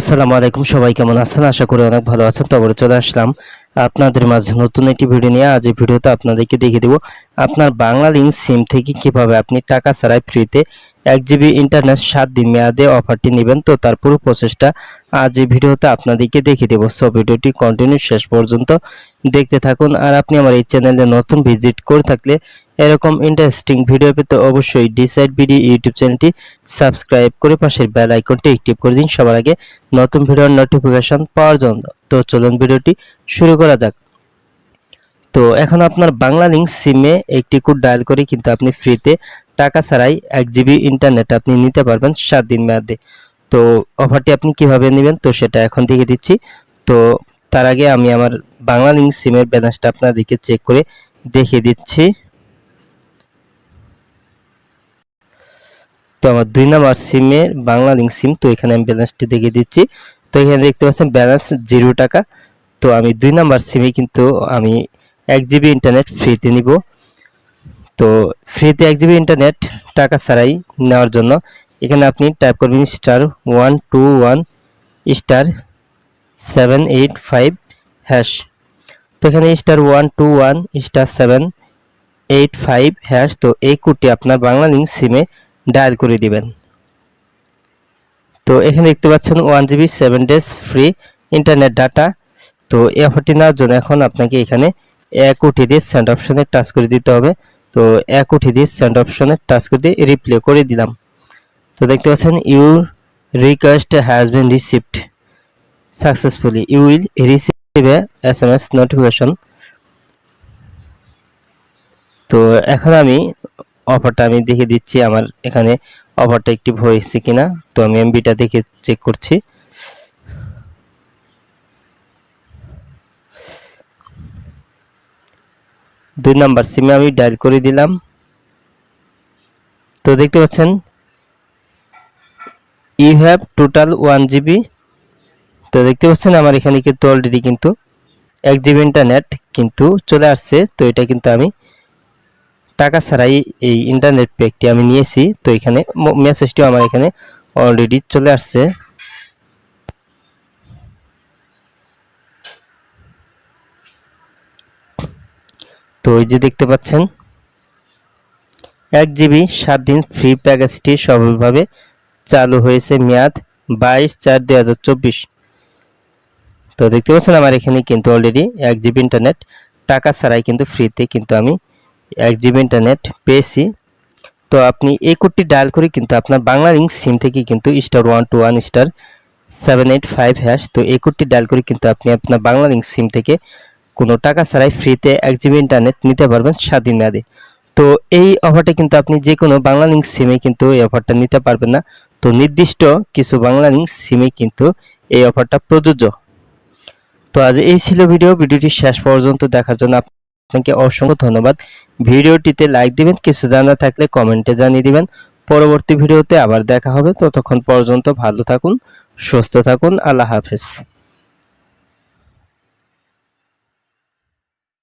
আসসালামু আলাইকুম, সবাই কেমন আছেন? আশা করি অনেক ভালো আছেন। তবে চলে আসলাম আপনাদের মাঝে নতুন একটি ভিডিও নিয়ে। আজ এই ভিডিওতে আপনাদেরকে দেখিয়ে দেব আপনার বাংলা লিঙ্ক সিম থেকে কীভাবে আপনি টাকা ছাড়াই ফ্রিতে এক জিবি ইন্টারনেট সাত দিন মেয়াদে অফারটি নেবেন। তো তার পুরো প্রসেসটা আজ এই ভিডিওতে আপনাদেরকে দেখিয়ে দেবো। সো ভিডিওটি কন্টিনিউ শেষ পর্যন্ত দেখতে থাকুন। আর আপনি আমার এই চ্যানেলে নতুন ভিজিট করে থাকলে এরকম ইন্টারেস্টিং ভিডিও পেতে অবশ্যই ডিসাইড বিডি ইউটিউব চ্যানেলটি সাবস্ক্রাইব করে পাশের বেল আইকনটি অ্যাক্টিভ করে দিন। সবার আগে নতুন ভিডিওর নোটিফিকেশন পাওয়ার জন্য। তো চলুন ভিডিওটি শুরু করা যাক। তো এখন আপনার বাংলা লিঙ্ক সিমে একটি কোড ডায়াল করে কিন্তু আপনি ফ্রিতে টাকা ছাড়াই এক জিবি ইন্টারনেট আপনি নিতে পারবেন সাত দিন মেয়াদে। তো অফারটি আপনি কীভাবে নেবেন? তো সেটা এখন থেকে দিচ্ছি। তো তার আগে আমি আমার বাংলা লিঙ্ক সিমের ব্যালেন্সটা আপনাদেরকে চেক করে দেখিয়ে দিচ্ছি। তো আমার দুই নাম্বার সিমের বাংলা লিঙ্ক সিম তো এখানে আমি ব্যালেন্সটি দেখিয়ে দিচ্ছি। তো এখানে দেখতে পাচ্ছেন ব্যালেন্স জিরো টাকা। তো আমি দুই নাম্বার সিমে কিন্তু আমি এক জিবি ইন্টারনেট ফ্রিতে নিব। তো ফ্রিতে এক জিবি ইন্টারনেট টাকা ছাড়াই নেওয়ার জন্য এখানে আপনি টাইপ করবেন star one two one star seven eight five hash তো এখানে star one two one star seven eight five hash তো এই কোডটি আপনার বাংলা লিঙ্ক সিমে ডায়াল করে দিবেন। তো এখানে দেখতে পাচ্ছেন one GB seven days free internet data তো এই অফারটি নেওয়ার জন্য এখন আপনাকে এখানে এক উঠি দিয়ে সেন্ড অপশনে টাচ করে দিতে হবে। তো এক উঠি দিয়ে সেন্ড অপশনে টাচ করে দিয়ে রিপ্লে করে দিলাম। তো দেখতে পাচ্ছেন your request has been received successfully you will receive S M S notification তো এখন আমি অফারটা আমি দেখে দিচ্ছি। আমার এখানে অফারটা একটিভ হয়েছে কিনা, তো আমি এমবিটা দেখে চেক করছি। দুই নাম্বার সিমে আমি ডায়াল করে দিলাম। তো দেখতে পাচ্ছেন you have total one GB তো দেখতে পাচ্ছেন, আমার এখানে কিন্তু অলরেডি কিন্তু এক জিবি ইন্টারনেট কিন্তু চলে আসছে, তো এটা কিন্তু আমি টাকা ছাড়াই এই ইন্টারনেট প্যাকটি আমি নিয়েছি। তো এখানে মেসেজটিও আমার এখানে অলরেডি চলে আসছে। তো এই যে দেখতে পাচ্ছেন, এক জিবি সাত দিন ফ্রি প্যাকেজটি সফলভাবে চালু হয়েছে মেয়াদ বাইশ চার দুই হাজার চব্বিশ। তো দেখতে পাচ্ছেন, আমার এখানে কিন্তু অলরেডি এক জিবি ইন্টারনেট টাকা ছাড়াই কিন্তু ফ্রিতে কিন্তু আমি এক জিবি ইন্টারনেট পেয়েছি। তো আপনি এই কোডটি ডায়াল করে কিন্তু আপনার বাংলা লিঙ্ক সিম থেকে কিন্তু star one two one star seven eight five hash তো এই কোডটি ডায়াল করে কিন্তু আপনি আপনার বাংলা লিঙ্ক সিম থেকে কোনো টাকা ছাড়াই ফ্রিতে এক জিবি ইন্টারনেট নিতে পারবেন সাত মেয়াদে। তো এই অফারটা কিন্তু আপনি যে কোনো বাংলা লিঙ্ক সিমে কিন্তু এই অফারটা নিতে পারবেন না। তো নির্দিষ্ট কিছু বাংলা লিঙ্ক সিমে কিন্তু এই অফারটা প্রযোজ্য। তো আজ এই ছিল ভিডিও ভিডিওটি শেষ পর্যন্ত দেখার জন্য আপনাকে অসংখ্য ধন্যবাদ। ভিডিওটিতে লাইক দিবেন, কিছু জানা থাকলে কমেন্টে জানিয়ে দিবেন। পরবর্তী ভিডিওতে আবার দেখা হবে। ততক্ষণ পর্যন্ত ভালো থাকুন, সুস্থ থাকুন। আল্লাহ হাফেজ।